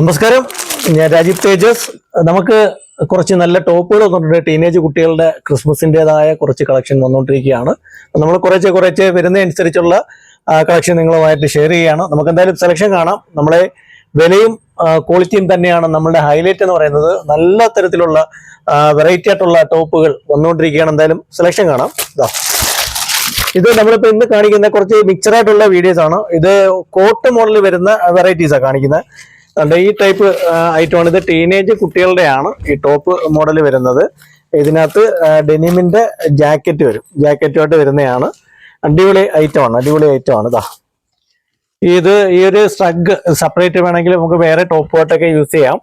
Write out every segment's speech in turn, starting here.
നമസ്കാരം. ഞാൻ രാജീവ് തേജസ്. നമുക്ക് കുറച്ച് നല്ല ടോപ്പുകൾ വന്നിട്ടുണ്ട്. ടീനേജ് കുട്ടികളുടെ ക്രിസ്മസിന്റെതായ കുറച്ച് കളക്ഷൻ വന്നുകൊണ്ടിരിക്കുകയാണ് നമ്മൾ കുറച്ച് കുറച്ച് വരുന്നതനുസരിച്ചുള്ള കളക്ഷൻ നിങ്ങളുമായിട്ട് ഷെയർ ചെയ്യുകയാണ്. നമുക്ക് എന്തായാലും സെലക്ഷൻ കാണാം. നമ്മളെ വിലയും ക്വാളിറ്റിയും തന്നെയാണ് നമ്മളുടെ ഹൈലൈറ്റ് എന്ന് പറയുന്നത്. നല്ല തരത്തിലുള്ള വെറൈറ്റി ആയിട്ടുള്ള ടോപ്പുകൾ വന്നുകൊണ്ടിരിക്കുകയാണ് എന്തായാലും സെലക്ഷൻ കാണാം. ഇതാ ഇത് നമ്മളിപ്പോ ഇന്ന് കാണിക്കുന്ന കുറച്ച് മിക്സറായിട്ടുള്ള വീഡിയോസ് ആണ്. ഇത് കോട്ട് മോഡൽ വരുന്ന വെറൈറ്റീസാണ് കാണിക്കുന്നത്. അതുകൊണ്ട് ഈ ടൈപ്പ് ഐറ്റം ആണ് ഇത് ടീനേജ് കുട്ടികളുടെയാണ് ഈ ടോപ്പ് മോഡൽ വരുന്നത്. ഇതിനകത്ത് ഡെനിമിന്റെ ജാക്കറ്റ് വരും. ജാക്കറ്റുമായിട്ട് വരുന്നതാണ്. അടിപൊളി ഐറ്റം ആണ് അടിപൊളി ഐറ്റം ആണ് ഇതാ ഇത് ഈ ഒരു സ്ട്രഗ് സെപ്പറേറ്റ് വേണമെങ്കിൽ നമുക്ക് വേറെ ടോപ്പ് കോട്ടൊക്കെ യൂസ് ചെയ്യാം.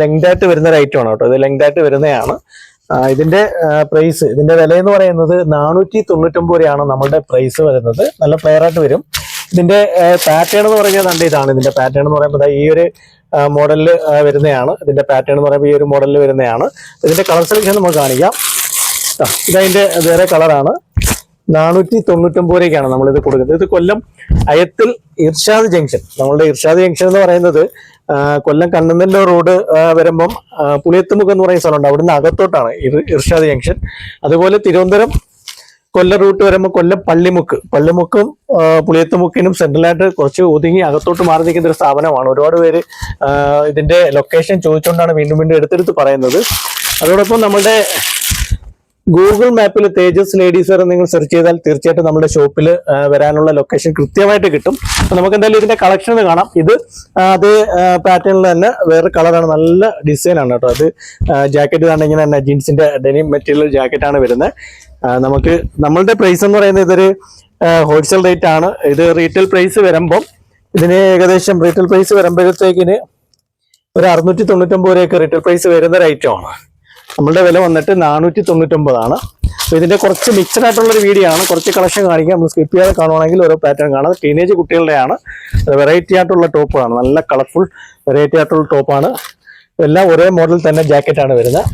ലെങ്ത് ആയിട്ട് വരുന്ന ഒരു ഐറ്റം ആണ് കേട്ടോ ഇത് ലെങ്ത് ആയിട്ട് വരുന്നതാണ്. ഇതിന്റെ പ്രൈസ് ഇതിന്റെ വില എന്ന് പറയുന്നത് നാനൂറ്റി തൊണ്ണൂറ്റൊമ്പത് രൂപയാണ് നമ്മളുടെ പ്രൈസ് വരുന്നത്. നല്ല പ്ലെയർ ആയിട്ട് വരും. ഇതിന്റെ പാറ്റേൺ എന്ന് പറയുന്നത് കണ്ട ഇതാണ്. ഇതിന്റെ പാറ്റേൺ എന്ന് പറയുമ്പോൾ ഈ ഒരു മോഡലിൽ വരുന്നതാണ്. ഇതിന്റെ പാറ്റേൺ എന്ന് പറയുമ്പോൾ ഈ ഒരു മോഡലിൽ വരുന്നതാണ്. ഇതിന്റെ കളർ സെലക്ഷൻ നമുക്ക് കാണിക്കാം. ഇതതിന്റെ വേറെ കളറാണ് നാനൂറ്റി തൊണ്ണൂറ്റൊമ്പത് രൂപയ്ക്കാണ് ഇത് കൊടുക്കുന്നത്. ഇത് കൊല്ലം അയത്തിൽ ഇർഷാദ് ജംഗ്ഷൻ. നമ്മളുടെ ഇർഷാദ് ജംഗ്ഷൻ എന്ന് പറയുന്നത് കൊല്ലം കണ്ണന്തല്ലൂർ റോഡ് വരുമ്പം പുളിയത്തുമുഖം എന്ന് പറയുന്ന സ്ഥലമുണ്ട്. അവിടുന്ന് അകത്തോട്ടാണ് ഇർ- ഇർഷാദ് ജംഗ്ഷൻ. അതുപോലെ തിരുവനന്തപുരം കൊല്ലം റൂട്ട് വരുമ്പോൾ കൊല്ലം പള്ളിമുക്ക്. പള്ളിമുക്കും പുളിയത്തുമുക്കിനും സെൻട്രലായിട്ട് കുറച്ച് ഒതുങ്ങി അകത്തോട്ട് മാറി നിൽക്കുന്ന ഒരു സ്ഥാപനമാണ്. ഒരുപാട് പേര് ഇതിന്റെ ലൊക്കേഷൻ ചോദിച്ചുകൊണ്ടാണ് വീണ്ടും വീണ്ടും എടുത്തെടുത്ത് പറയുന്നത്. അതോടൊപ്പം നമ്മുടെ ഗൂഗിൾ മാപ്പിൽ തേജസ് ലേഡീസ് വരെ നിങ്ങൾ സെർച്ച് ചെയ്താൽ തീർച്ചയായിട്ടും നമ്മുടെ ഷോപ്പിൽ വരാനുള്ള ലൊക്കേഷൻ കൃത്യമായിട്ട് കിട്ടും. നമുക്ക് എന്തായാലും ഇതിന്റെ കളക്ഷൻ കാണാം. ഇത് അതേ പാറ്റേണിൽ തന്നെ വേറെ കളറാണ് നല്ല ഡിസൈനാണ് കേട്ടോ. അത് ജാക്കറ്റ് തന്നെ ഇങ്ങനെ തന്നെ ജീൻസിന്റെ ഡെനിം മെറ്റീരിയൽ ജാക്കറ്റാണ് വരുന്നത്. നമുക്ക് നമ്മളുടെ പ്രൈസ് എന്ന് പറയുന്നത് ഇതൊരു ഹോൾസെയിൽ റേറ്റ് ആണ്. ഇത് റീറ്റെയിൽ പ്രൈസ് വരുമ്പം ഇതിന് ഏകദേശം റീറ്റെയിൽ പ്രൈസ് വരുമ്പോഴത്തേക്കിന് ഒരു അറുന്നൂറ്റി തൊണ്ണൂറ്റൊമ്പത് രൂപയൊക്കെ റീറ്റെയിൽ പ്രൈസ് വരുന്ന ഒരു ആണ്. നമ്മളുടെ വില വന്നിട്ട് നാനൂറ്റി തൊണ്ണൂറ്റൊമ്പതാണ് ഇതിന്റെ കുറച്ച് മിക്സഡ് ആയിട്ടുള്ളൊരു വീഡിയോ ആണ്. കുറച്ച് കളക്ഷൻ കാണിക്കാം. നമ്മൾ സ്കിപ്പ് ചെയ്യാതെ കാണുവാണെങ്കിൽ ഓരോ പാറ്റേൺ കാണാം. ടീനേജ് കുട്ടികളുടെയാണ്. വെറൈറ്റി ആയിട്ടുള്ള ടോപ്പാണ് നല്ല കളർഫുൾ വെറൈറ്റി ആയിട്ടുള്ള ടോപ്പാണ് എല്ലാം ഒരേ മോഡൽ തന്നെ ജാക്കറ്റാണ് വരുന്നത്.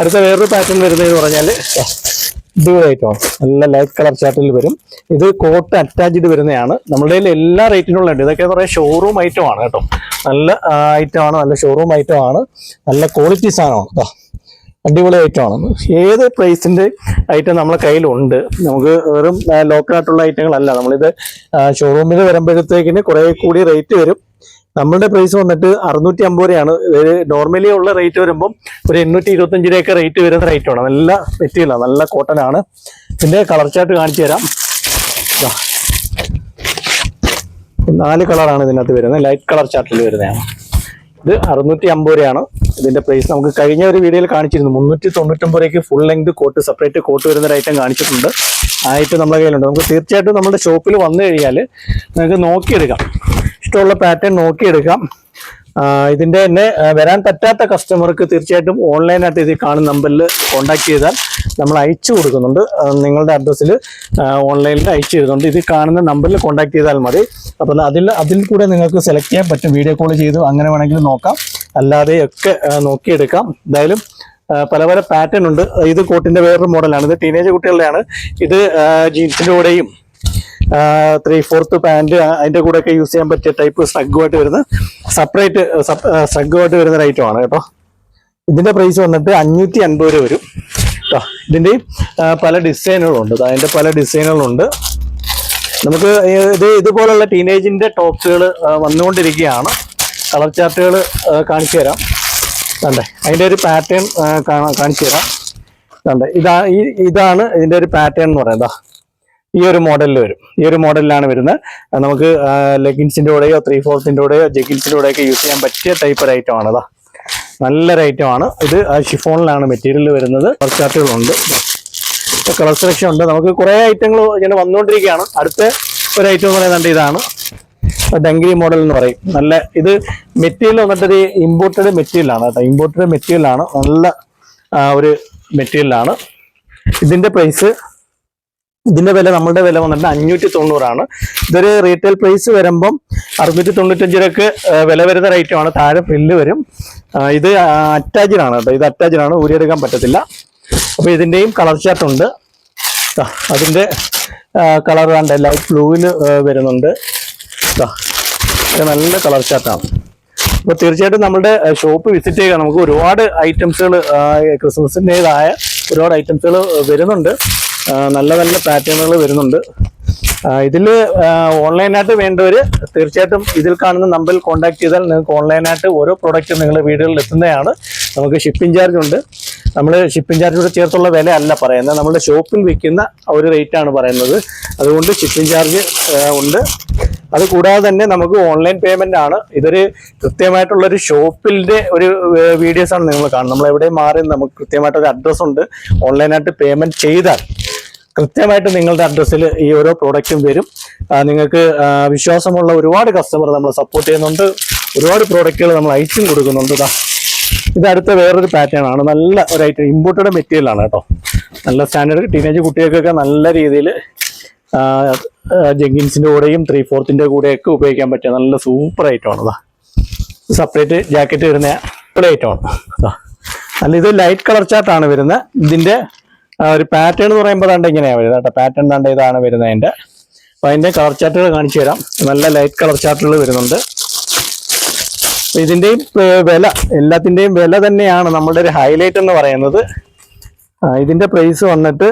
അടുത്ത വേറൊരു പാറ്റേൺ വരുന്നതെന്ന് പറഞ്ഞാൽ ഇത് ഐറ്റമാണ് നല്ല ലൈറ്റ് കളർ ചാർട്ടിൽ വരും. ഇത് കോട്ട് അറ്റാച്ച്ഡ് വരുന്നതാണ്. നമ്മുടെ കയ്യിൽ എല്ലാ റേറ്റിനുള്ള ഉണ്ട്. ഇതൊക്കെ പറയാൻ ഷോറൂം ഐറ്റം ആണ് കേട്ടോ. നല്ല ഐറ്റം ആണ് നല്ല ഷോറൂം ഐറ്റം ആണ്. നല്ല ക്വാളിറ്റി സാധനമാണ് കേട്ടോ. അടിപൊളി ഐറ്റം ആണ്. ഏത് പ്രൈസിന്റെ ഐറ്റം നമ്മളെ കയ്യിലുണ്ട്? നമുക്ക് വെറും ലോക്കലായിട്ടുള്ള ഐറ്റങ്ങളല്ല നമ്മളിത് ഷോറൂമിൽ വരുമ്പോഴത്തേക്കിന് കുറെ കൂടി റേറ്റ് വരും. നമ്മളുടെ പ്രൈസ് വന്നിട്ട് അറുന്നൂറ്റി അമ്പത് രൂപയാണ് നോർമലി ഉള്ള റേറ്റ് വരുമ്പോൾ ഒരു എണ്ണൂറ്റി ഇരുപത്തഞ്ച് രൂപയൊക്കെ റേറ്റ് വരുന്ന റേറ്റ് ആണ് നല്ല മെറ്റീരിയലാണ് നല്ല കോട്ടൺ ആണ്. ഇതിന്റെ കളർ ചാർട്ട് കാണിച്ചു തരാം. നാല് കളറാണ് ഇതിനകത്ത് വരുന്നത്. ലൈറ്റ് കളർ ചാർട്ടിൽ വരുന്നതാണ്. ഇത് അറുന്നൂറ്റി അമ്പത് രൂപയാണ്. ഇതിന്റെ പ്രൈസ് നമുക്ക് കഴിഞ്ഞ ഒരു വീഡിയോയിൽ കാണിച്ചിരുന്നു. മുന്നൂറ്റി തൊണ്ണൂറ്റൊമ്പത് രൂപയ്ക്ക് full length coat separate coat വരുന്ന ഒരു ഐറ്റം കാണിച്ചിട്ടുണ്ട്. ആ ഐറ്റം നമ്മുടെ കയ്യിലുണ്ട്. നമുക്ക് തീർച്ചയായിട്ടും നമ്മുടെ ഷോപ്പിൽ വന്നു കഴിഞ്ഞാൽ നിങ്ങൾക്ക് നോക്കിയെടുക്കാം. ഇഷ്ടമുള്ള പാറ്റേൺ നോക്കിയെടുക്കാം. ഇതിന്റെ തന്നെ വരാൻ പറ്റാത്ത കസ്റ്റമർക്ക് തീർച്ചയായിട്ടും ഓൺലൈനായിട്ട് ഇത് കാണുന്ന നമ്പറിൽ കോൺടാക്ട് ചെയ്താൽ നമ്മൾ അയച്ചു കൊടുക്കുന്നുണ്ട്. നിങ്ങളുടെ അഡ്രസ്സിൽ ഓൺലൈനിൽ അയച്ചു തരുന്നുണ്ട്. ഇത് കാണുന്ന നമ്പറിൽ കോൺടാക്ട് ചെയ്താൽ മതി. അപ്പോൾ അതിൽ അതിൽ കൂടെ നിങ്ങൾക്ക് സെലക്ട് ചെയ്യാൻ പറ്റും. വീഡിയോ കോൾ ചെയ്ത് അങ്ങനെ വേണമെങ്കിൽ നോക്കാം. അല്ലാതെ ഒക്കെ ആ, നോക്കിയെടുക്കാം. എന്തായാലും പല പല പാറ്റേൺ ഉണ്ട്. ഇത് കോട്ടിന്റെ വേറൊരു മോഡലാണ് ഇത് ടീനേജ് കുട്ടികളുടെയാണ്. ഇത് ജീൻസിന്റെ കൂടെയും ത്രീ ഫോർത്ത് പാന്റ് അതിന്റെ കൂടെ ഒക്കെ യൂസ് ചെയ്യാൻ പറ്റിയ ടൈപ്പ് സ്ട്രഗുമായിട്ട് വരുന്ന സെപ്പറേറ്റ് സ്ട്രഗുമായിട്ട് വരുന്ന ഒരു ഐറ്റം ആണ് കേട്ടോ. ഇതിന്റെ പ്രൈസ് വന്നിട്ട് അഞ്ഞൂറ്റി അൻപത് രൂപ വരും. കേട്ടോ ഇതിന്റെയും പല ഡിസൈനുകളുണ്ട് ദാ അതിന്റെ പല ഡിസൈനുകളുണ്ട് നമുക്ക് ഇത് ഇതുപോലുള്ള ടീനേജിന്റെ ടോപ്സുകൾ വന്നുകൊണ്ടിരിക്കുകയാണ്. കളർ ചാർട്ടുകൾ കാണിച്ചു തരാം. കണ്ടേ അതിന്റെ ഒരു പാറ്റേൺ കാണിച്ചു തരാം. കണ്ടേ ഇതാ ഇതാണ് ഇതിന്റെ ഒരു പാറ്റേൺ എന്ന് പറയുന്നത്. ഈ ഒരു മോഡലിൽ വരും. ഈ ഒരു മോഡലിലാണ് വരുന്നത്. നമുക്ക് ലെഗിൻസിന്റെ കൂടെയോ ത്രീ ഫോർത്തിന്റെ കൂടെയോ ജെഗിൻസിന്റെ കൂടെയൊക്കെ യൂസ് ചെയ്യാൻ പറ്റിയ ടൈപ്പ് ഒരു ഐറ്റം ആണ് അതാ നല്ലൊരു ഐറ്റം ആണ്. ഇത് ഷിഫോണിലാണ് മെറ്റീരിയൽ വരുന്നത്. ചാർട്ടുകളുണ്ട് കളർ സെലക്ഷൻ ഉണ്ട്. നമുക്ക് കുറെ ഐറ്റങ്ങൾ ഇങ്ങനെ വന്നുകൊണ്ടിരിക്കുകയാണ്. അടുത്ത ഒരു ഐറ്റം എന്ന് പറയുന്നത് ഇതാണ്. ഡങ്കിരി മോഡൽ എന്ന് പറയും. നല്ല ഇത് മെറ്റീരിയൽ വന്നിട്ടൊരു ഇമ്പോർട്ടഡ് മെറ്റീരിയൽ ആണ് കേട്ടോ ഇമ്പോർട്ടഡ് മെറ്റീരിയൽ ആണ്. നല്ല ഒരു മെറ്റീരിയലാണ് ഇതിന്റെ പ്രൈസ് ഇതിന്റെ വില നമ്മളുടെ വില വന്നിട്ട് അഞ്ഞൂറ്റി തൊണ്ണൂറാണ് ഇതൊരു റീറ്റെയിൽ പ്രൈസ് വരുമ്പം അറുന്നൂറ്റി തൊണ്ണൂറ്റഞ്ച് രൂപക്ക് വില വരുന്ന റേറ്റുമാണ് താഴെ ഫ്രില്ല് വരും. ഇത് അറ്റാച്ച്ഡ് ആണ് കേട്ടോ. ഇത് അറ്റാച്ച്ഡ് ആണ് ഊരിയെടുക്കാൻ പറ്റത്തില്ല. അപ്പൊ ഇതിന്റെയും കളർ ചാർട്ട് ഉണ്ട്. ദാ, അതിന്റെ കളർ കണ്ട? ലൈറ്റ് ബ്ലൂവിൽ വരുന്നുണ്ട്. നല്ല കളർ ചാർട്ടാണ് അപ്പോൾ തീർച്ചയായിട്ടും നമ്മുടെ ഷോപ്പ് വിസിറ്റ് ചെയ്യുക. നമുക്ക് ഒരുപാട് ഐറ്റംസുകൾ ക്രിസ്മസിന്റെതായ ഒരുപാട് ഐറ്റംസുകൾ വരുന്നുണ്ട്. നല്ല നല്ല പാറ്റേണുകൾ വരുന്നുണ്ട്. ഇതിൽ ഓൺലൈനായിട്ട് വേണ്ടവർ തീർച്ചയായിട്ടും ഇതിൽ കാണുന്ന നമ്പറിൽ കോൺടാക്ട് ചെയ്താൽ നിങ്ങൾക്ക് ഓൺലൈനായിട്ട് ഓരോ പ്രോഡക്റ്റും നിങ്ങളുടെ വീടുകളിൽ എത്തുന്നതാണ്. നമുക്ക് ഷിപ്പിംഗ് ചാർജ് ഉണ്ട്. നമ്മൾ ഷിപ്പിംഗ് ചാർജോട് ചേർത്തുള്ള വില അല്ല പറയുന്നത്. നമ്മുടെ ഷോപ്പിൽ വിൽക്കുന്ന ഒരു റേറ്റാണ് പറയുന്നത്. അതുകൊണ്ട് ഷിപ്പിംഗ് ചാർജ് ഉണ്ട്. അത് കൂടാതെ തന്നെ നമുക്ക് ഓൺലൈൻ പേയ്മെന്റ് ആണ്. ഇതൊരു കൃത്യമായിട്ടുള്ള ഒരു ഷോപ്പിന്റെ ഒരു വീഡിയോസ് ആണ് നിങ്ങൾ കാണുന്നത്. നമ്മൾ എവിടെ മാറി നമുക്ക് കൃത്യമായിട്ടൊരു ഒരു അഡ്രസ് ഉണ്ട്. ഓൺലൈനായിട്ട് പേയ്മെന്റ് ചെയ്താൽ. കൃത്യമായിട്ട് നിങ്ങളുടെ അഡ്രസ്സിൽ ഈ ഓരോ പ്രോഡക്റ്റും വരും. നിങ്ങൾക്ക് വിശ്വാസമുള്ള ഒരുപാട് കസ്റ്റമർ നമ്മൾ സപ്പോർട്ട് ചെയ്യുന്നുണ്ട്. ഒരുപാട് പ്രോഡക്റ്റുകൾ നമ്മൾ അയച്ചും കൊടുക്കുന്നുണ്ട്. ഇതാ അടുത്ത വേറൊരു പാറ്റേൺ ആണ്. നല്ല ഒരു ഐറ്റം ഇമ്പോർട്ടഡ് മെറ്റീരിയൽ ആണ് കേട്ടോ. നല്ല സ്റ്റാൻഡേർഡ് ടീനേജ് കുട്ടികൾക്കൊക്കെ നല്ല രീതിയിൽ ജെങ്കിൻസിന്റെ കൂടെയും ത്രീ ഫോർത്തിന്റെ കൂടെയൊക്കെ ഉപയോഗിക്കാൻ പറ്റിയ നല്ല സൂപ്പർ ഐറ്റം ആണ്. ഇതാ സെപ്പറേറ്റ് ജാക്കറ്റ് വരുന്ന ഒരു ഐറ്റം ആണ് ഇതാ ലൈറ്റ് കളർ ചാർട്ടാണ് വരുന്നത്. ഇതിന്റെ ആ, ഒരു പാറ്റേൺ എന്ന് പറയുമ്പോൾ ദാണ്ട് ഇങ്ങനെയാണ് വരുന്നത് കേട്ടോ. പാറ്റേൺ ദാണ്ട് ഇതാണ് വരുന്നത് അതിന്റെ. അപ്പൊ അതിന്റെ കളർ ചാർട്ടുകൾ കാണിച്ചു തരാം. നല്ല ലൈറ്റ് കളർ ചാർട്ടുകൾ വരുന്നുണ്ട്. ഇതിന്റെയും വില എല്ലാത്തിന്റെയും വില തന്നെയാണ് നമ്മുടെ ഒരു ഹൈലൈറ്റ് എന്ന് പറയുന്നത്. ഇതിന്റെ പ്രൈസ് വന്നിട്ട്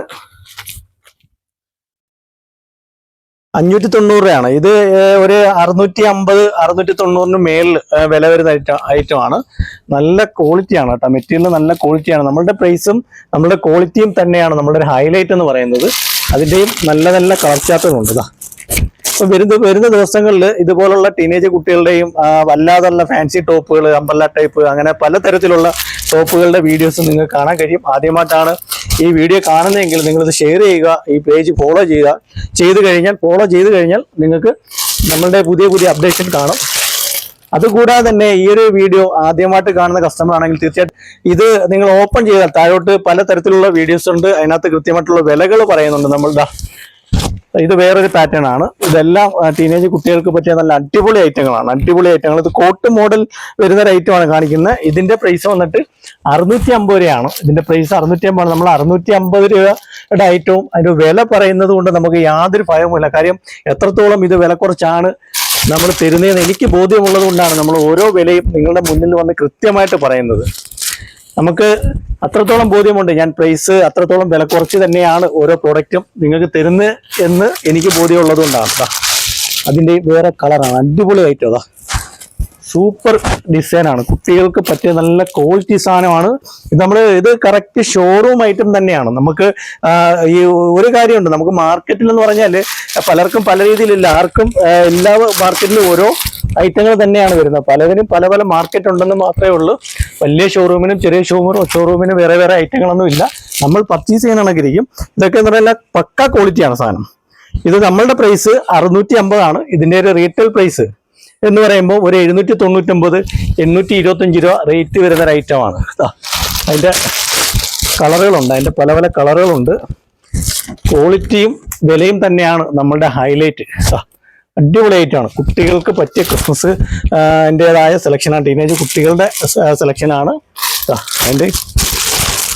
അഞ്ഞൂറ്റി തൊണ്ണൂറ് രൂപയാണ് ഇത് ഒരു അറുന്നൂറ്റി അമ്പത് അറുന്നൂറ്റി തൊണ്ണൂറിന് മേളിൽ വില വരുന്ന ഐറ്റം ഐറ്റമാണ് നല്ല ക്വാളിറ്റിയാണ് കേട്ടോ. മെറ്റീരിയൽ നല്ല ക്വാളിറ്റിയാണ് നമ്മളുടെ പ്രൈസും നമ്മളുടെ ക്വാളിറ്റിയും തന്നെയാണ് നമ്മുടെ ഒരു ഹൈലൈറ്റ് എന്ന് പറയുന്നത്. അതിന്റെയും നല്ല നല്ല കളർ ചാർട്ടുകളുണ്ട് ഇതാ. അപ്പം വരുന്ന വരുന്ന ദിവസങ്ങളിൽ ഇതുപോലുള്ള ടീനേജ് കുട്ടികളുടെയും വല്ലാതുള്ള ഫാൻസി ടോപ്പുകൾ അമ്പല്ല ടൈപ്പ് അങ്ങനെ പലതരത്തിലുള്ള ടോപ്പുകളുടെ വീഡിയോസ് നിങ്ങൾക്ക് കാണാൻ കഴിയും. ആദ്യമായിട്ടാണ് ഈ വീഡിയോ കാണുന്നതെങ്കിൽ നിങ്ങളിത് ഷെയർ ചെയ്യുക ഈ പേജ് ഫോളോ ചെയ്യുക. ചെയ്തു കഴിഞ്ഞാൽ ഫോളോ ചെയ്ത് കഴിഞ്ഞാൽ നിങ്ങൾക്ക് നമ്മളുടെ പുതിയ പുതിയ അപ്ഡേഷൻ കാണും. അതുകൂടാതെ തന്നെ ഈ ഒരു വീഡിയോ ആദ്യമായിട്ട് കാണുന്ന കസ്റ്റമർ ആണെങ്കിൽ തീർച്ചയായിട്ടും ഇത് നിങ്ങൾ ഓപ്പൺ ചെയ്താൽ താഴോട്ട് പല തരത്തിലുള്ള വീഡിയോസ് ഉണ്ട്. അതിനകത്ത് കൃത്യമായിട്ടുള്ള വിലകൾ പറയുന്നുണ്ട് നമ്മളുടെ ഇത് വേറൊരു പാറ്റേൺ ആണ്. ഇതെല്ലാം ടീനേജ് കുട്ടികൾക്ക് പറ്റിയ നല്ല അടിപൊളി ഐറ്റങ്ങളാണ് അടിപൊളി ഐറ്റങ്ങൾ ഇത് കോട്ട് മോഡൽ വരുന്ന ഒരു ഐറ്റമാണ് കാണിക്കുന്നത്. ഇതിന്റെ പ്രൈസ് വന്നിട്ട് അറുന്നൂറ്റി അമ്പത് രൂപയാണ്. ഇതിന്റെ പ്രൈസ് അറുന്നൂറ്റി അമ്പതാണ് നമ്മൾ അറുന്നൂറ്റി അമ്പത് രൂപയുടെ ഐറ്റവും അതിന്റെ വില പറയുന്നത് കൊണ്ട് നമുക്ക് യാതൊരു ഭയവുമില്ല. കാര്യം എത്രത്തോളം ഇത് വില കുറച്ചാണ് നമ്മൾ തരുന്നതെന്ന് എനിക്ക് ബോധ്യമുള്ളത് കൊണ്ടാണ് നമ്മൾ ഓരോ വിലയും നിങ്ങളുടെ മുന്നിൽ വന്ന് കൃത്യമായിട്ട് പറയുന്നത്. നമുക്ക് അത്രത്തോളം ബോധ്യമുണ്ട്. ഞാൻ പ്രൈസ് അത്രത്തോളം വില കുറച്ച് തന്നെയാണ് ഓരോ പ്രോഡക്റ്റും നിങ്ങൾക്ക് തരുന്നത് എന്ന് എനിക്ക് ബോധ്യമുള്ളത് കൊണ്ടാണ് ദാ. അതിന്റെ വേറെ കളറാണ് അടിപൊളി ഐറ്റം അതാ സൂപ്പർ ഡിസൈനാണ് കുട്ടികൾക്ക് പറ്റിയ നല്ല ക്വാളിറ്റി സാധനമാണ്. നമ്മൾ ഇത് കറക്റ്റ് ഷോറൂം ഐറ്റം തന്നെയാണ്. നമുക്ക് ഈ ഒരു കാര്യമുണ്ട്. നമുക്ക് മാർക്കറ്റിൽ എന്ന് പറഞ്ഞാൽ പലർക്കും പല രീതിയിലില്ല. ആർക്കും എല്ലാ മാർക്കറ്റിലും ഓരോ ഐറ്റങ്ങൾ തന്നെയാണ് വരുന്നത്. പലതിനും പല പല മാർക്കറ്റ് ഉണ്ടെന്ന് മാത്രമേ ഉള്ളൂ. വലിയ ഷോറൂമിനും ചെറിയ ഷോറൂമിനും ഷോറൂമിനും വേറെ വേറെ ഐറ്റങ്ങളൊന്നും ഇല്ല. നമ്മൾ പർച്ചേസ് ചെയ്യുന്നതാണെങ്കിരിക്കും ഇതൊക്കെ എന്ന് പറഞ്ഞാൽ പക്ക ക്വാളിറ്റിയാണ് സാധനം. ഇത് നമ്മളുടെ പ്രൈസ് അറുന്നൂറ്റി അമ്പതാണ് ഇതിന്റെ ഒരു റീറ്റെയിൽ പ്രൈസ് എന്ന് പറയുമ്പോൾ ഒരു എഴുന്നൂറ്റി തൊണ്ണൂറ്റൊമ്പത് എണ്ണൂറ്റി ഇരുപത്തഞ്ച് രൂപ റേറ്റ് വരുന്ന ഒരു ഐറ്റമാണ് അതിന്റെ കളറുകളുണ്ട് അതിന്റെ പല പല കളറുകളുണ്ട് ക്വാളിറ്റിയും വിലയും തന്നെയാണ് നമ്മളുടെ ഹൈലൈറ്റ് അടിപൊളി ഐറ്റമാണ് കുട്ടികൾക്ക് പറ്റിയ ക്രിസ്മസ് എന്റെതായ സെലക്ഷനാണ് ടീനേജ് കുട്ടികളുടെ സെലക്ഷനാണ് അതിന്റെ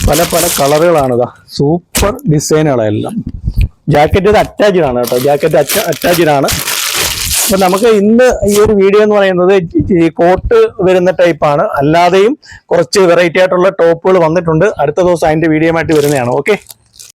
പല പല കളറുകളാണ് ഇതാ സൂപ്പർ ഡിസൈനുകളെല്ലാം ജാക്കറ്റ് ഇത് അറ്റാച്ച്ഡ് ആണ് കേട്ടോ. ജാക്കറ്റ് അറ്റാച്ച്ഡ് ആണ്. അപ്പൊ നമുക്ക് ഇന്ന് ഈ ഒരു വീഡിയോ എന്ന് പറയുന്നത് ഈ കോട്ട് വരുന്ന ടൈപ്പാണ് അല്ലാതെയും കുറച്ച് വെറൈറ്റി ആയിട്ടുള്ള ടോപ്പുകൾ വന്നിട്ടുണ്ട്. അടുത്ത ദിവസം അതിന്റെ വീഡിയോ ആയിട്ട് വരുന്നതാണ്. ഓക്കെ